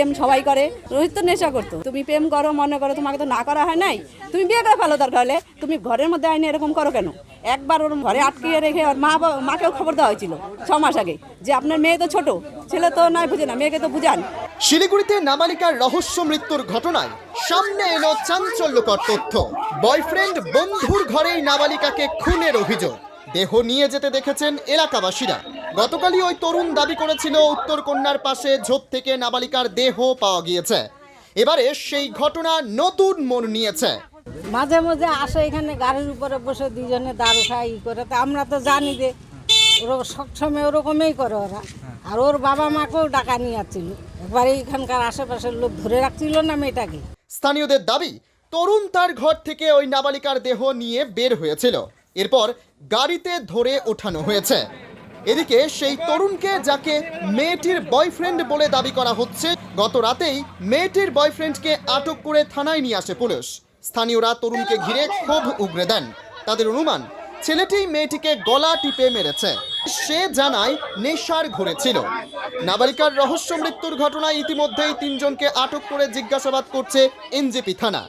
প্রেম সবাই করে, রোহিত তো নেশা করতো। তুমি প্রেম করো, মনে করো, তোমাকে তো না করা হয় নাই। তুমি বিয়ে করে ফেলো দরকার হলে তুমি ঘরের মধ্যে আইনে এরকম করো কেন? একবার ওর ঘরে আটকিয়ে রেখে ওর মা মাকেও খবর দেওয়া হয়েছিল ছ মাস আগে যে আপনার মেয়ে তো ছোট, ছেলে তো নয় বুঝে না, মেয়েকে তো বুঝান। শিলিগুড়িতে নাবালিকার রহস্য মৃত্যুর ঘটনায় সামনে এলো চাঞ্চল্যকর তথ্য। বয়ফ্রেন্ড বন্ধুর ঘরেই নাবালিকাকে খুনের অভিযোগ। দেহ নিয়ে যেতে দেখেছেন এলাকাবাসীরা। গতকালই ওই তরুণ দাবি করেছিল উত্তর কন্যার পাশে ঝোপ থেকে নাবালিকার দেহ পাওয়া গিয়েছে। এবারে সেই ঘটনা নতুন মোড় নিয়েছে। মাঝে মাঝে আসে এখানে গাড়ির উপরে বসে দুজনে দারু খায় ই করে। তা আমরা তো জানি যে ওরা সবসময় ওরকমই করে ওরা। আর ওর বাবা মাকেও ডাকা নিয়ে যাচ্ছিল একবারে এখানকার আশেপাশের লোক ধরে রাখছিল না মেয়েটাকে। স্থানীয়দের দাবি তরুণ তার ঘর থেকে ওই নাবালিকার দেহ নিয়ে বের হয়েছিল। এরপর গাড়িতে ধরে ওঠানো হয়েছে। এদিকে সেই তরুণকে যাকে মেয়েটির বয়ফ্রেন্ড বলে দাবি করা হচ্ছে, গত রাতেই মেয়েটির বয়ফ্রেন্ডকে আটক করে থানায় নিয়ে আসে পুলিশ। স্থানীয়রা তরুণকে ঘিরে ক্ষোভ উগরে দেন। তাদের অনুমান, ছেলেটি মেয়েটিকে গলা টিপে মেরেছে। সে জানায়, নেশার ঘুরে ছিল। নাবালিকার রহস্য মৃত্যুর ঘটনায় ইতিমধ্যেই তিনজনকে আটক করে জিজ্ঞাসাবাদ করছে এনজেপি থানা।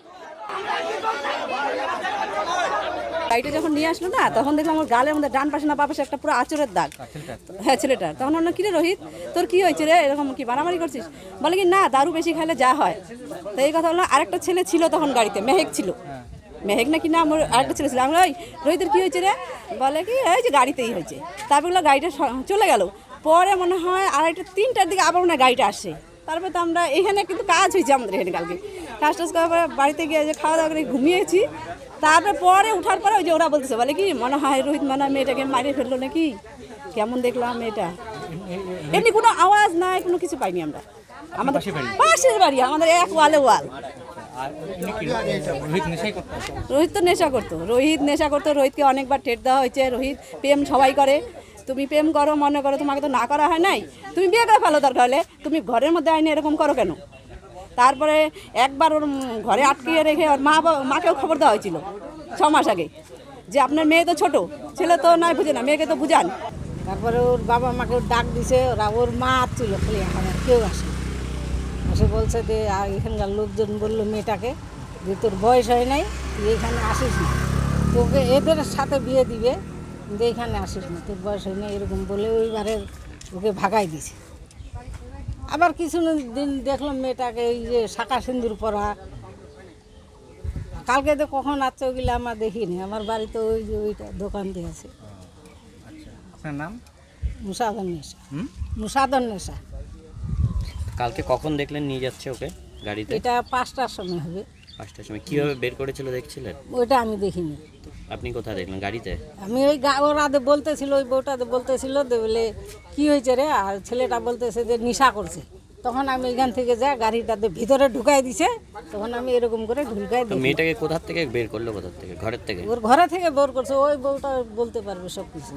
গাড়িটা যখন নিয়ে আসলো না তখন দেখলাম আমার গালের মধ্যে ডান পাশে না পা পাশে একটা পুরো আচরের দাগ। হ্যাঁ ছেলেটার। তখন অন্য কিরে রোহিত? তোর কি হয়েছে রে? এরকম কি মারামারি করছিস? বলে কি না দারু বেশি খাইলে যা হয়। তো এই কথা বললাম আরেকটা ছেলে ছিল তখন গাড়িতে মেহেক ছিল। মেহেক নাকি না আমার আরেকটা ছেলে ছিল। আমরা ওই রোহিতের কী হয়েছে রে? বলে কি এই যে গাড়িতেই হয়েছে। তারপর গাড়িটা চলে গেল। পরে মনে হয় আড়াইটা তিনটার দিকে আবার মনে হয় গাড়িটা আসে। তারপরে তো আমরা এখানে কিন্তু কাজ হয়েছে আমাদের এখানে কালকে। কাজ টাজ করার পরে বাড়িতে গিয়ে যে খাওয়া দাওয়া করে ঘুমিয়েছি। তারপরে পরে উঠার পরে ওই যে ওরা বলতেছে বলে কি মনে হয় রোহিত মনে মেয়েটাকে মারিয়ে ফেলল নাকি? কেমন দেখলাম মেয়েটা এমনি কোনো আওয়াজ নাই কোনো কিছু পাইনি আমরা। আমাদের পাশের বাড়ি? আমাদের এক ওয়ালে ওয়াল। রোহিত তো নেশা করতো। রোহিত নেশা করতো রোহিতকে অনেকবার ঠেট দেওয়া হয়েছে। রোহিত প্রেম সবাই করে। তুমি প্রেম করো, মনে করো, তোমাকে তো না করা হয় নাই। তুমি বিয়ে করে ফেলো দরকার হলে তুমি ঘরের মধ্যে আইনে এরকম করো কেন? তারপরে একবার ওর ঘরে আটকিয়ে রেখে ওর মা মাকেও খবর দেওয়া হয়েছিল ছ মাস আগে যে আপনার মেয়ে তো ছোট, ছেলে তো নয় বুঝে না, মেয়েকে তো বুঝান। তারপরে ওর বাবা মাকে ডাক দিছে, ওরা ওর মা আসছিল খালি আর কেউ আসে আসে বলছে যে, আর এখানকার লোকজন বলল মেয়েটাকে যে তোর বয়স হয় নাই, তুই এখানে আসিস না। তোকে এদের সাথে বিয়ে দিবে কিন্তু এখানে আসিস না তোর বয়স হয় না এরকম বলে ওইবারে ওকে ভাগাই দিছে। আবার কিছু দিন দেখলাম মেয়েটাকে এই যে শাখা সিন্দুর পরা। কালকে তো কখন আসছে ওগুলো আমার দেখিনি আমার বাড়িতে ওই যে ওইটা দোকান দিয়ে আছে। আপনার নাম? মুসাদন নেশা। হুম? মুসাদন নেশা। কালকে কখন দেখলেন নিয়ে যাচ্ছে ওকে গাড়িতে? এটা পাঁচটার সময় হবে। পাঁচটার সময়। কীভাবে বের করেছিল দেখছিলেন? ওইটা আমি দেখিনি। আপনি কোথায় দেখলেন? গাড়িতে? আমি ওই ওরাতে বলতেছিল ওই বউটাতে বলতেছিল বলে কি হয়েছে রে? আর ছেলেটা বলতেছে যে নেশা করছে। তখন আমি এখান থেকে যা গাড়িটাতে ভিতরে ঢুকাই দিছে তখন আমি এরকম করে ঢুকাই দিই মেয়েটাকে কোথার থেকে বের করল কোথার থেকে? ঘরের থেকে? ওর ঘরে থেকে বোর করছে ওই বউটা বলতে পারবে সব কিছু